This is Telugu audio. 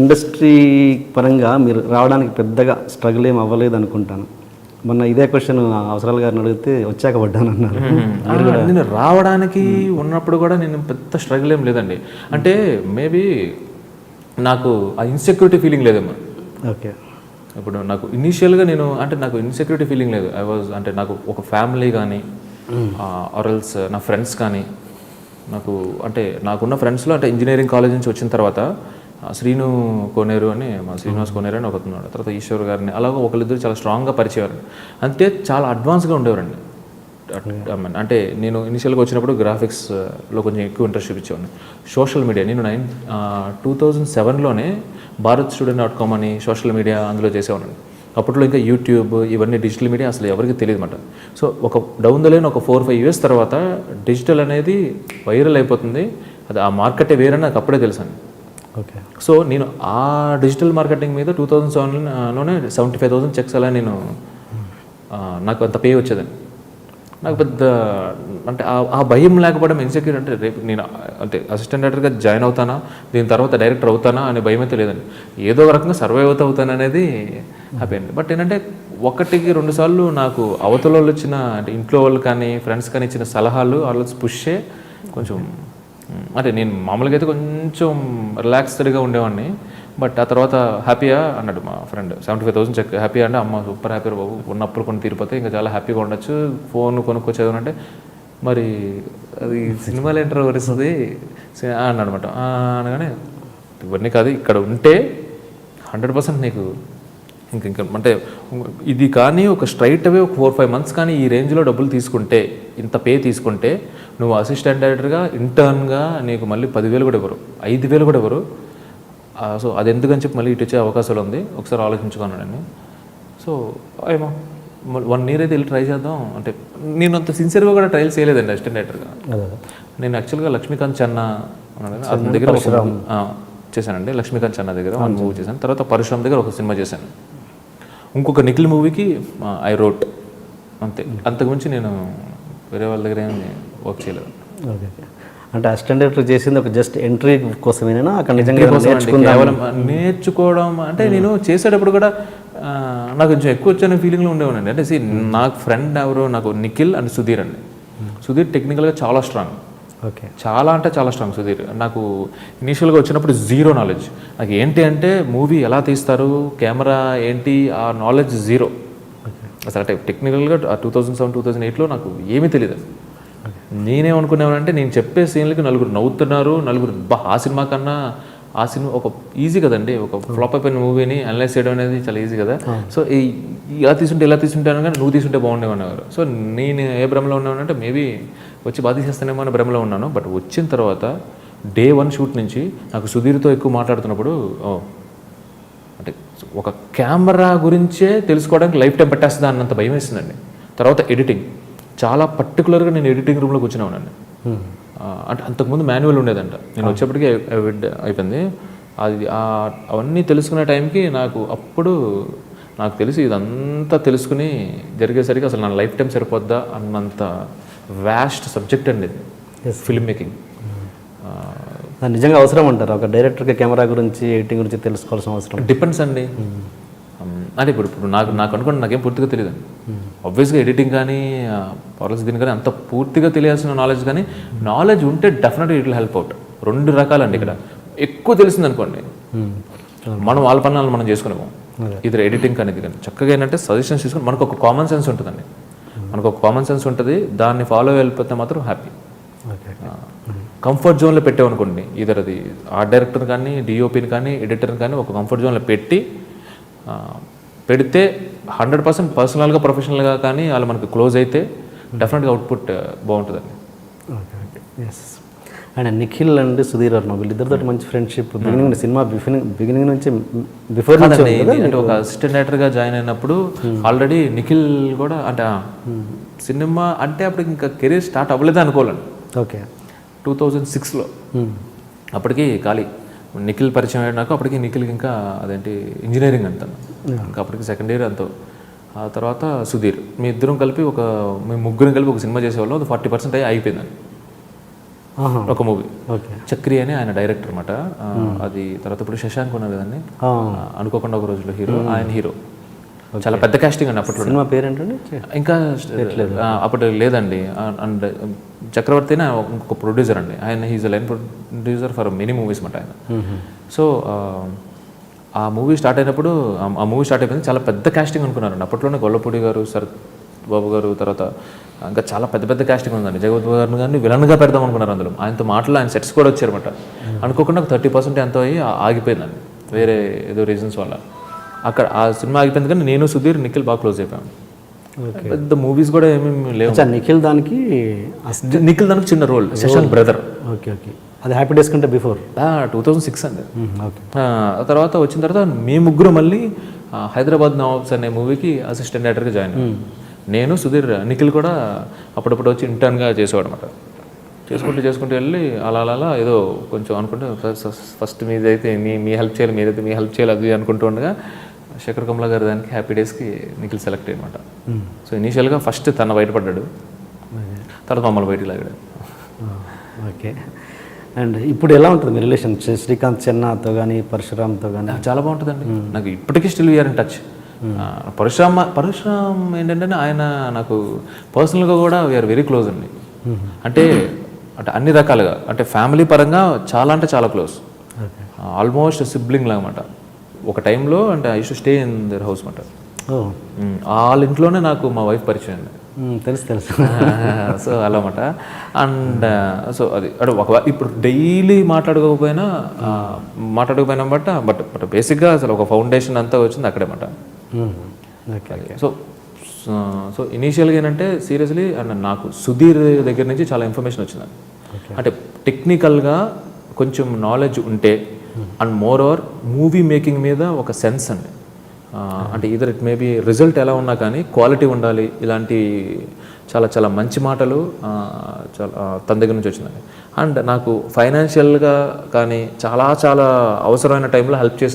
ఇండస్ట్రీ పరంగా మీరు రావడానికి పెద్దగా స్ట్రగుల్ ఏం అవ్వలేదు అనుకుంటాను. మొన్న ఇదే క్వశ్చన్ అవసరాలు గారిని అడిగితే వచ్చాక పడ్డాను అన్నారు. నేను రావడానికి ఉన్నప్పుడు కూడా నేను పెద్ద స్ట్రగుల్ ఏం లేదండి. అంటే మేబీ నాకు ఆ ఇన్సెక్యూరిటీ ఫీలింగ్ లేదేమో. ఓకే. ఇప్పుడు నాకు ఇనీషియల్గా నేను అంటే నాకు ఇన్సెక్యూరిటీ ఫీలింగ్ లేదు. ఐ వాజ్ అంటే నాకు ఒక ఫ్యామిలీ కానీ ఆరల్స్ నా ఫ్రెండ్స్ కానీ నాకు అంటే నాకున్న ఫ్రెండ్స్లో అంటే ఇంజనీరింగ్ కాలేజ్ నుంచి వచ్చిన తర్వాత శ్రీను కోనేరు అని మా శ్రీనివాస్ కోనేరు అని ఒకతున్నాడు తర్వాత ఈశ్వర్ గారిని. అలాగే ఒకరిద్దరు చాలా స్ట్రాంగ్గా పరిచయం అంటే చాలా అడ్వాన్స్గా ఉండేవారండి. అంటే నేను ఇనిషియల్గా వచ్చినప్పుడు గ్రాఫిక్స్లో కొంచెం ఎక్కువ ఇంట్రెస్ట్ చూపించేవాడిని. సోషల్ మీడియా నేను నైన్ టూ థౌజండ్ సెవెన్లోనే భారత్ స్టూడెంట్ డాట్ కామ్ అని సోషల్ మీడియా అందులో చేసేవాడిని. అప్పట్లో ఇంకా యూట్యూబ్ ఇవన్నీ డిజిటల్ మీడియా అసలు ఎవరికి తెలియదు అనమాట సో ఒక డౌన్ ద లైన్ ఒక ఫోర్ ఫైవ్ ఇయర్స్ తర్వాత డిజిటల్ అనేది వైరల్ అయిపోతుంది. అది ఆ మార్కెటే వేరని నాకు అప్పుడే తెలుసండి. ఓకే. సో నేను ఆ డిజిటల్ మార్కెటింగ్ మీద టూ థౌజండ్ సెవెన్లోనే సెవెంటీ ఫైవ్ థౌసండ్ చెక్స్ అలా నేను నాకు అంత పే వచ్చేదండి. నాకు పెద్ద అంటే ఆ- ఆ భయం లేకపోవడం ఇన్సెక్యూర్ అంటే రేపు నేను అంటే అసిస్టెంట్ డైరెక్టర్గా జాయిన్ అవుతానా దీని తర్వాత డైరెక్టర్ అవుతానా అనే భయం అయితే లేదండి. ఏదో ఒక రకంగా సర్వైవ్ అవుతా అవుతాను అనేది హ్యాపీ అండి. బట్ ఏంటంటే ఒకటికి రెండు సార్లు నాకు అవతల వాళ్ళు ఇచ్చిన అంటే ఇంట్లో వాళ్ళు కానీ ఫ్రెండ్స్ కానీ ఇచ్చిన సలహాలు వాళ్ళు పుష్షే కొంచెం అంటే నేను మామూలుగా అయితే కొంచెం రిలాక్స్డ్గా ఉండేవాడిని. బట్ ఆ తర్వాత హ్యాపీయా అన్నాడు మా friend. Seventy five thousand cheque happy అంటే అమ్మ సూపర్ హ్యాపీ బాబు. ఉన్నప్పుడు కొన్ని తీరిపోతే ఇంకా చాలా హ్యాపీగా ఉండొచ్చు. ఫోన్ కొనుక్కొచ్చేది అంటే మరి అది సినిమాలు ఎంటర్ వరిస్తుంది అన్నాడు అనమాట అనగానే ఇవన్నీ కాదు ఇక్కడ ఉంటే హండ్రెడ్ పర్సెంట్ నీకు ఇంక ఇంకా అంటే ఇది కానీ ఒక స్ట్రైట్ అవే ఒక ఫోర్ ఫైవ్ మంత్స్ కానీ ఈ రేంజ్లో డబ్బులు తీసుకుంటే ఇంత పే తీసుకుంటే నువ్వు అసిస్టెంట్ డైరెక్టర్గా ఇంటర్న్గా నీకు మళ్ళీ పదివేలు కూడా ఇవ్వరు. ఐదు వేలు కూడా ఇవ్వరు. సో అది ఎందుకని చెప్పి మళ్ళీ ఇటు వచ్చే అవకాశాలు ఉంది. ఒకసారి ఆలోచించుకున్నాను సో ఏమో వన్ ఇయర్ అయితే వెళ్ళి ట్రై చేద్దాం. అంటే నేను అంత సిన్సియర్గా కూడా ట్రయల్స్ చేయలేదండి అసిస్టెంట్ డైరెక్టర్గా నేను యాక్చువల్గా లక్ష్మీకాంత్ చెన్న అతని దగ్గర చేశానండి. లక్ష్మీకాంత్ చెన్న దగ్గర వన్ మూవీ చేశాను. తర్వాత పరశురామ్ దగ్గర ఒక సినిమా చేశాను. ఇంకొక నిఖిల్ మూవీకి ఐ రోట్ అంతే. అంతకుమించి నేను వేరే వాళ్ళ దగ్గర ఏమి వర్క్ చేయలేదు. ఓకే అంటే అసిస్టెంట్ డైరెక్టర్ చేసింది ఒక జస్ట్ ఎంట్రీ కోసమేనా అక్కడ నిజంగా కేవలం నేర్చుకోవడం అంటే నేను చేసేటప్పుడు కూడా నాకు కొంచెం ఎక్కువ వచ్చనే ఫీలింగ్లో ఉండేవానండి అంటే see, నాకు ఫ్రెండ్ ఎవరు? నాకు నిఖిల్ అండ్ సుధీర్ అండి. సుధీర్ టెక్నికల్గా చాలా స్ట్రాంగ్ ఓకే. చాలా అంటే చాలా స్ట్రాంగ్ సుధీర్. నాకు ఇనీషియల్గా వచ్చినప్పుడు జీరో నాలెడ్జ్ నాకు ఏంటి అంటే మూవీ ఎలా తీస్తారు కెమెరా ఏంటి ఆ నాలెడ్జ్ జీరో అసలు అంటే టెక్నికల్గా two thousand seven two thousand ఎయిట్లో నాకు ఏమీ తెలియదు నేనేమనుకునేవానంటే నేను చెప్పే సీన్లకి నలుగురు నవ్వుతున్నారు నలుగురు బా ఆ సినిమా కన్నా ఆ సినిమా ఒక ఈజీ కదండి ఒక ఫ్లాప్ అయిపోయిన మూవీని అనలైజ్ చేయడం అనేది చాలా ఈజీ కదా. సో ఈ ఇలా తీసుంటే ఇలా తీసుంటాను కానీ నువ్వు తీసుంటే బాగుండేవి అనేవారు. సో నేను ఏ భ్రమలో ఉన్నానంటే మేబీ వచ్చి బాధ చేస్తానేమో అనే భ్రమలో ఉన్నాను. బట్ వచ్చిన తర్వాత డే వన్ షూట్ నుంచి నాకు సుధీర్తో ఎక్కువ మాట్లాడుతున్నప్పుడు ఓ అంటే ఒక కెమెరా గురించే తెలుసుకోవడానికి లైఫ్ టైం పట్టేస్తుందా అన్నంత భయం వేసిందండి. తర్వాత ఎడిటింగ్ చాలా పర్టికులర్గా నేను ఎడిటింగ్ రూమ్లో కూర్చున్నానండి ఆ, అంటే అంతకుముందు మాన్యువల్ ఉండేదంట. నేను వచ్చేప్పటికి అవిడ్ అయిపోయింది. అది అవన్నీ తెలుసుకునే టైంకి నాకు అప్పుడు నాకు తెలిసి ఇదంతా తెలుసుకుని జరిగేసరికి అసలు నా లైఫ్ టైం సరిపోద్దా అన్నంత వ్యాస్ట్ సబ్జెక్ట్ అండి ఇది. ఫిల్మ్ మేకింగ్ నిజంగా అవసరం అంటారు? ఒక డైరెక్టర్కి కెమెరా గురించి ఎడిటింగ్ గురించి తెలుసుకోవాల్సిన అవసరం. డిపెండ్స్ అండి. అంటే ఇప్పుడు ఇప్పుడు నాకు నాకు అనుకోండి నాకేం పూర్తిగా తెలియదు ఆబ్వియస్గా ఎడిటింగ్ కానీ పాలసీ దీని కానీ అంత పూర్తిగా తెలియాల్సిన నాలెడ్జ్ కానీ నాలెడ్జ్ ఉంటే డెఫినెట్గా ఇట్ విల్ హెల్ప్ అవుట్ రెండు రకాలండి ఇక్కడ. ఎక్కువ తెలిసింది అనుకోండి మనం వాళ్ళ పనులు మనం చేసుకునేము. ఇది ఎడిటింగ్ కానీ ఇది కానీ. చక్కగా ఏంటంటే సజెషన్స్ తీసుకుని మనకు ఒక కామన్ సెన్స్ ఉంటుందండి. మనకు ఒక కామన్ సెన్స్ ఉంటుంది దాన్ని ఫాలో వెళ్ళిపోతే మాత్రం హ్యాపీ కంఫర్ట్ జోన్లో పెట్టామనుకోండి ఇదర్ అది ఆర్ట్ డైరెక్టర్ కానీ డిఓపిని కానీ ఎడిటర్ని కానీ ఒక కంఫర్ట్ జోన్లో పెట్టి పెడితే హండ్రెడ్ పర్సెంట్ పర్సనల్గా ప్రొఫెషనల్గా కానీ వాళ్ళు మనకి క్లోజ్ అయితే డెఫినెట్గా అవుట్పుట్ బాగుంటుందండి. Okay okay. Yes and Nikhil and Sudheer Varma వీళ్ళిద్దరితో మంచి friendship beginning cinema beginning beginning నుంచి బిఫోర్ అంటే ఒక అసిస్టెంట్ డైరెక్టర్గా జాయిన్ అయినప్పుడు ఆల్రెడీ నిఖిల్ కూడా అంటే ఆ, సినిమా అంటే అప్పుడు ఇంకా కెరీర్ స్టార్ట్ అవ్వలేదు అనుకోవాలండి. ఓకే. టూ థౌజండ్ సిక్స్లో. అప్పటికి ఖాళీ. నిఖిల్ పరిచయం అయినాక అప్పటికి నిఖిల్కి ఇంకా అదేంటి ఇంజనీరింగ్ అంటాను ఇంకా అప్పటికి సెకండ్ ఇయర్ అంతా. ఆ తర్వాత సుధీర్ మీ ఇద్దరం కలిపి ఒక మీ ముగ్గురం కలిపి ఒక సినిమా చేసేవాళ్ళం అది ఫార్టీ పర్సెంట్ అయ్యి అయిపోయిందండి. ఆహా. ఒక మూవీ ఓకే. చక్రి అని ఆయన డైరెక్టర్ అనమాట అది తర్వాత ఇప్పుడు శశాంక్ ఉన్నారు కదండి. అనుకోకుండా ఒక రోజులో హీరో ఆయన హీరో. చాలా పెద్ద కాస్టింగ్ అండి అప్పట్లో. సినిమా పేరేంటండి? ఇంకా ఆ, అప్పుడు లేదండి. అండ్ చక్రవర్తినే ఇంకొక ప్రొడ్యూసర్ అండి. ఆయన he's line producer for many movies అనమాట ఆయన. సో ఆ మూవీ స్టార్ట్ అయినప్పుడు ఆ- మూవీ స్టార్ట్ అయిపోయింది. చాలా పెద్ద కాస్టింగ్ అనుకున్నారండి. అప్పట్లోనే గొల్లపూడి గారు శరత్ బాబు గారు తర్వాత ఇంకా చాలా పెద్ద పెద్ద కాస్టింగ్ ఉందండి. జగవత్ గారిని కానీ విలన్గా పెడదాం అనుకున్నారు అందులో. ఆయనతో మాటలు ఆయన సెట్స్ కూడా వచ్చారన్నమాట. అనుకోకుండా ఒక థర్టీ పర్సెంట్ ఎంతో అయ్యి ఆగిపోయిందండి. వేరే ఏదో రీజన్స్ వల్ల. అక్కడ ఆ సినిమా ఆగిపోయింది కానీ నేను సుధీర్ నిఖిల్ బాగా క్లోజ్ అయిపోయాను పెద్ద మూవీస్ కూడా ఏమేమి లేవు. నిఖిల్ దానికి నిఖిల్ దానికి చిన్న role Shashank brother okay okay అది హ్యాపీ డేస్ కంటే బిఫోర్ టూ థౌజండ్ సిక్స్ అండి. ఆ తర్వాత వచ్చిన తర్వాత మీ ముగ్గురు మళ్ళీ హైదరాబాద్ నవాబ్స్ అనే మూవీకి అసిస్టెంట్ డైరెక్టర్గా జాయిన్ నేను సుధీర్ నిఖిల్ కూడా అప్పుడప్పుడు వచ్చి ఇంటర్న్గా చేసేవాడు అనమాట చేసుకుంటూ చేసుకుంటూ వెళ్ళి అలా అలా అలా ఏదో కొంచెం అనుకుంటే ఫస్ట్ మీదైతే మీ మీ హెల్ప్ చేయాలి మీరైతే మీ హెల్ప్ చేయాలి అది అనుకుంటూ ఉండగా శేఖర్ కమలా గారి దానికి హ్యాపీ డేస్కి నిఖిల్ సెలెక్ట్ అయ్యనమాట సో ఇనీషియల్గా ఫస్ట్ తన బయటపడ్డాడు తర్వాత మమ్మల్ని బయటికి లాగాడు. ఓకే. అండ్ ఇప్పుడు ఎలా ఉంటుంది మీ రిలేషన్ శ్రీకాంత్ చెన్నాతో కానీ పరశురామ్తో కానీ చాలా బాగుంటుందండి. నాకు ఇప్పటికీ still we are in touch Parashuram Parashuram ఏంటంటే ఆయన నాకు పర్సనల్గా కూడా వీఆర్ వెరీ క్లోజ్ అండి. అంటే అంటే అన్ని రకాలుగా. అంటే ఫ్యామిలీ పరంగా చాలా అంటే చాలా క్లోజ్ ఆల్మోస్ట్ సిబ్లింగ్ లాగమాట ఒక టైంలో అంటే I should stay in their house ఓ. వాళ్ళ ఇంట్లోనే నాకు మా వైఫ్ పరిచయం అండి. తెలుసు తెలుసు. సో అలా అన్నమాట అండ్ సో అది అంటే ఒక ఇప్పుడు డైలీ మాట్లాడుకోకపోయినా మాట్లాడకపోయినా బట్ బట్ బట్ బేసిక్గా అసలు ఒక ఫౌండేషన్ అంతా వచ్చింది అక్కడే అన్నమాట. మ్, ఓకే సో సో ఇనీషియల్గా ఏంటంటే సీరియస్లీ అండ్ నాకు సుధీర్ దగ్గర నుంచి చాలా ఇన్ఫర్మేషన్ వచ్చింది అంటే టెక్నికల్గా కొంచెం నాలెడ్జ్ ఉంటే and moreover movie making మీద ఒక సెన్స్ అండి. అంటే ఇదర్ ఇట్ మేబీ రిజల్ట్ ఎలా ఉన్నా కానీ క్వాలిటీ ఉండాలి. ఇలాంటి చాలా చాలా మంచి మాటలు చాలా తన దగ్గర నుంచి వచ్చిందండి అండ్ నాకు ఫైనాన్షియల్గా కానీ చాలా చాలా అవసరమైన టైంలో హెల్ప్ చేసి